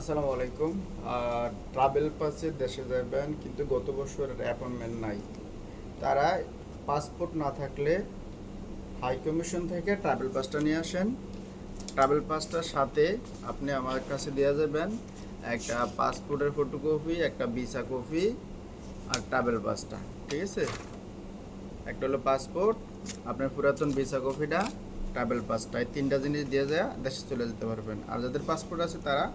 আসসালামু আলাইকুম। ট্রাভেল পাসে দেশে যাবেন কিন্তু গত বছরের অ্যাপয়েন্টমেন্ট নাই। তারা পাসপোর্ট না থাকলে হাই কমিশন থেকে ট্রাভেল পাসটা নিয়ে আসেন। ট্রাভেল পাসটার সাথে আপনি আমার কাছে দেওয়া যাবেন একটা পাসপোর্টের ফটোকপি একটা ভিসা কপি আর ট্রাভেল পাসটা ঠিক আছে? একটা হলো পাসপোর্ট আপনার পুরাতন ভিসা কপিটা ট্রাভেল পাসটা এই তিনটা জিনিস দিয়ে যায় দেশে চলে যেতে পারবেন। আর যাদের পাসপোর্ট আছে তারা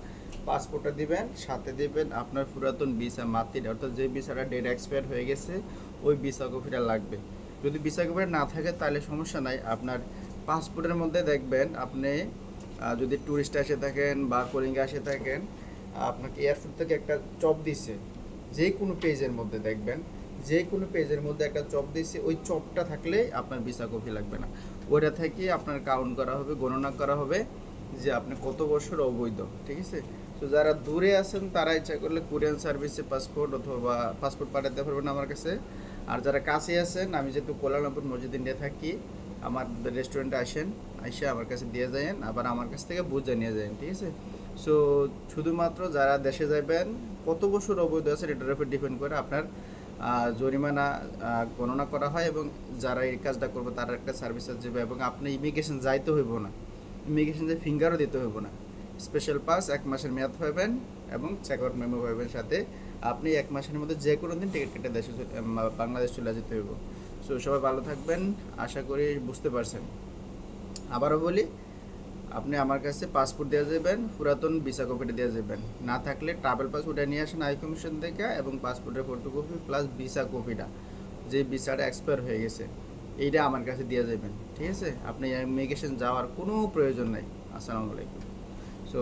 পাসপোর্টটা দিবেন, সাথে দিবেন আপনার পুরাতন ভিসা মাতিটা অর্থাৎ যে ভিসাটা ডেট এক্সপায়ার হয়ে গেছে, ওই ভিসা কপিটা লাগবে। যদি ভিসা কপিটা না থাকে তাহলে সমস্যা নাই, আপনার পাসপোর্টের মধ্যে দেখবেন আপনি যদি ট্যুরিস্ট এসে থাকেন বা কলিঙ্গে এসে থাকেন, আপনাকে এয়ারপোর্ট থেকে একটা চপ দিছে, যে কোনো পেজের মধ্যে দেখবেন, যে কোনো পেজের মধ্যে একটা চপ দিয়েছে ওই চপটা থাকলে আপনার ভিসা কপি লাগবে না। ওইটা থেকে আপনার কাউন্ট করা হবে, গণনা করা হবে যে আপনি কত বছর অবৈধ, ঠিক আছে? তো যারা দূরে আছেন, তারা ইচ্ছা করলে কোরিয়ান সার্ভিসে পাসপোর্ট অথবা পাসপোর্ট পাঠাতে পারবেন আমার কাছে। আর যারা কাছে আছেন, আমি যেহেতু কোলালামপুর মসজিদ ইন্ডিয়া থাকি, আমার রেস্টুরেন্টে আসেন এসে আমার কাছে দিয়ে যায়েন, আবার আমার কাছ থেকে বুঝে নিয়ে যাবেন ঠিক আছে? সো শুধুমাত্র যারা দেশে যাবেন কত বছর অবৈধ আছে এটার উপর ডিপেন্ড করে আপনার জরিমানা গণনা করা হয় এবং যারা এই কাজটা করবে, তারা একটা সার্ভিস যাবে এবং আপনি ইমিগ্রেশন যাইতে হইব না। ইমিগ্রেশন যে ফিঙ্গারও দিতে হইব না। স্পেশাল পাস এক মাসের মেয়াদ পাবেন এবং চেক আউট মেমো পাবেন সাথে। আপনি এক মাসের মধ্যে যে কোনো দিন টিকিট কেটে দেশে বাংলাদেশ চলে যেতে হইব। সো, সবাই ভালো থাকবেন। আশা করি বুঝতে পারছেন। আবারও বলি, আপনি আমার কাছে পাসপোর্ট দেওয়া যাবেন, পুরাতন ভিসা কপিটা দেওয়া যাবেন। না থাকলে ট্রাভেল পাস ওটা নিয়ে আসেন হাই কমিশন থেকে এবং পাসপোর্টের ফটোকপি প্লাস ভিসা কপিটা যে ভিসাটা এক্সপায়ার হয়ে গেছে। এইটা আমার কাছে দিয়ে যাবেন, ঠিক আছে? আপনি ইমিগ্রেশন যাওয়ার কোনো প্রয়োজন নাই। আসসালামু আলাইকুম। সো